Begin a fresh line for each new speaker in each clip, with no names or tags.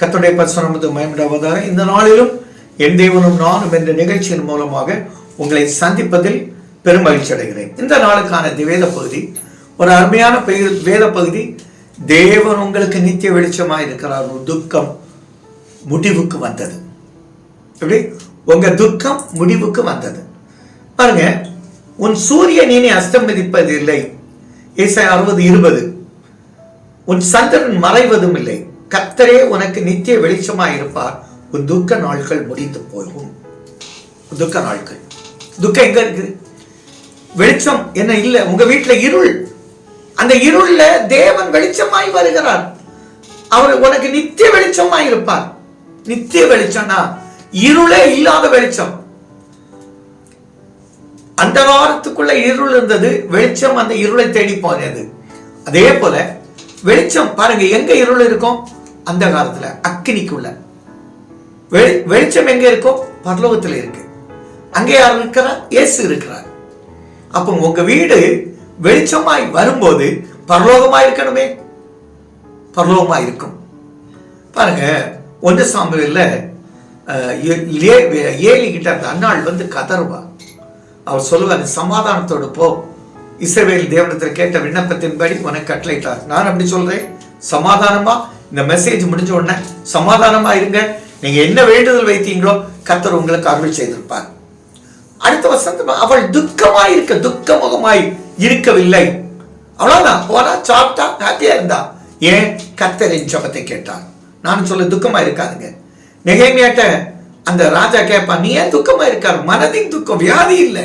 கத்துடைய பரிசுரமது மயமிடாவதாக இந்த நாளிலும் என் தேவனும் நானும் என்ற நிகழ்ச்சியின் மூலமாக உங்களை சந்திப்பதில் பெரும் மகிழ்ச்சி அடைகிறேன். இந்த நாளுக்கான வேத பகுதி ஒரு அருமையான பெயர் வேத பகுதி தேவன் உங்களுக்கு நித்திய வெளிச்சமாக இருக்கிறார். துக்கம் முடிவுக்கு வந்தது. எப்படி? உங்க துக்கம் முடிவுக்கு வந்தது. பாருங்க உன் சூரியன் இனி அஸ்தமதிப்பது இல்லை அறுபது இருபது. உன் சந்திரன் மறைவதும் இல்லை. கத்தரே உனக்கு நித்திய வெளிச்சமாய் இருப்பார் உன் துக்க நாட்கள் முடிந்து போகும். துக்க நாட்கள் துக்கம் எங்க இருக்கு? வெளிச்சம் என்ன இல்ல? உங்க வீட்டுல இருள். அந்த இருள்ல தேவன் வெளிச்சமாய் வருகிறார். அவர் உனக்கு நித்திய வெளிச்சமாய் இருப்பார் நித்திய வெளிச்சம்னா இருளே இல்லாத வெளிச்சம். அந்த வாரத்துக்குள்ள இருள் இருந்தது வெளிச்சம் அந்த இருளை தேடி போனது. அதே போல வெளிச்சம் பாருங்க எங்க இருள் இருக்கும்? அந்த காலத்தில் அக்கினிக்குள்ள. வெளி- வெளிச்சம் எங்கே இருக்கோ? பரலோகத்தில் இருக்கு. அங்கே யார் இருக்கிறார் இயேசு இருக்கிறார். அப்போ உங்க வீடு வெளிச்சமாய் வரும்போது பரலோகமா இருக்கணுமே? பரலோகமாக இருக்கும். பாருங்க ஒன்று சாம்பலில் ஏலி கிட்ட அந்த அன்னாள் வந்து கதறுவா. அவர் சொல்லுவார் சமாதானத்தோடு போ. இஸ்ரவேல் தேவனத்தில் கேட்ட விண்ணப்பத்தின்படி உனக்கு கட்டளைட்டார் நான் அப்படி சொல்றேன். சமாதானமா? இந்த மெசேஜ் முடிஞ்ச உடனே சமாதானமா இருங்க. நீங்க என்ன வேண்டுதல் வைத்தீங்களோ கத்தர் உங்களுக்கு அருள் செய்திருப்பார். அடுத்த வசந்தம் அவள் துக்கமாய் இருக்க துக்கமுகமாய் இருக்கவில்லை. அவ்வளவுதான். போனா சாப்பிட்டா ஹாப்பியா இருந்தா. ஏன்? கத்தரின் ஜபத்தை கேட்டார். நான் சொல்ல துக்கமா இருக்காதுங்க. நெகேமியாட்ட அந்த ராஜா கேட்பான் நீ ஏன் துக்கமா இருக்காரு? மனதின் துக்கம் வியாதி இல்லை.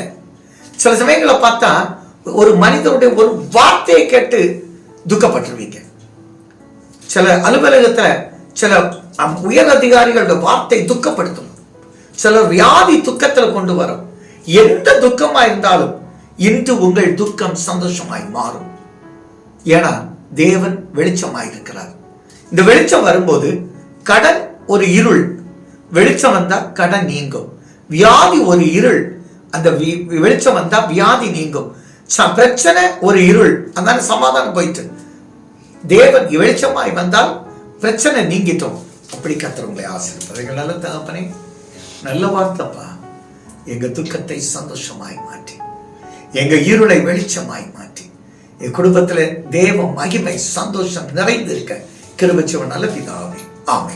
சில சமயங்களை பார்த்தா ஒரு மனிதனுடைய ஒரு வார்த்தையை கேட்டு துக்கப்பட்டுருவீங்க. சில அலுவலகத்தில் சில உயர் அதிகாரிகளோட வார்த்தை துக்கப்படுத்தும். சில வியாதி துக்கத்தில் கொண்டு வரும். எந்த துக்கமா இருந்தாலும் இன்று உங்கள் துக்கம் சந்தோஷமாய் மாறும். ஏன்னா தேவன் வெளிச்சமாய் இருக்கிறார் இந்த வெளிச்சம் வரும்போது கடன் ஒரு இருள். வெளிச்சம் வந்தா கடன் நீங்கும். வியாதி ஒரு இருள். அந்த வி- வெளிச்சம் வந்தா வியாதி நீங்கும். ச- பிரச்சனை ஒரு இருள். அதனால சமாதானம் போயிட்டு. தேவன் வெளிச்சமாய் வந்தால் பிரச்சனை நீங்கிட்டோம். அப்படி கத்தர் உங்களை ஆசீர்வதிங்கள் நல்ல தகப்பனே நல்ல வார்த்தைப்பா. எங்க துக்கத்தை சந்தோஷமாய் மாற்றி. எங்க இருளை வெளிச்சமாய் மாற்றி. என் குடும்பத்துல தேவ மகிமை சந்தோஷம் நிறைந்திருக்க கிருபச்சவன் நல்ல பிதாவே. ஆமை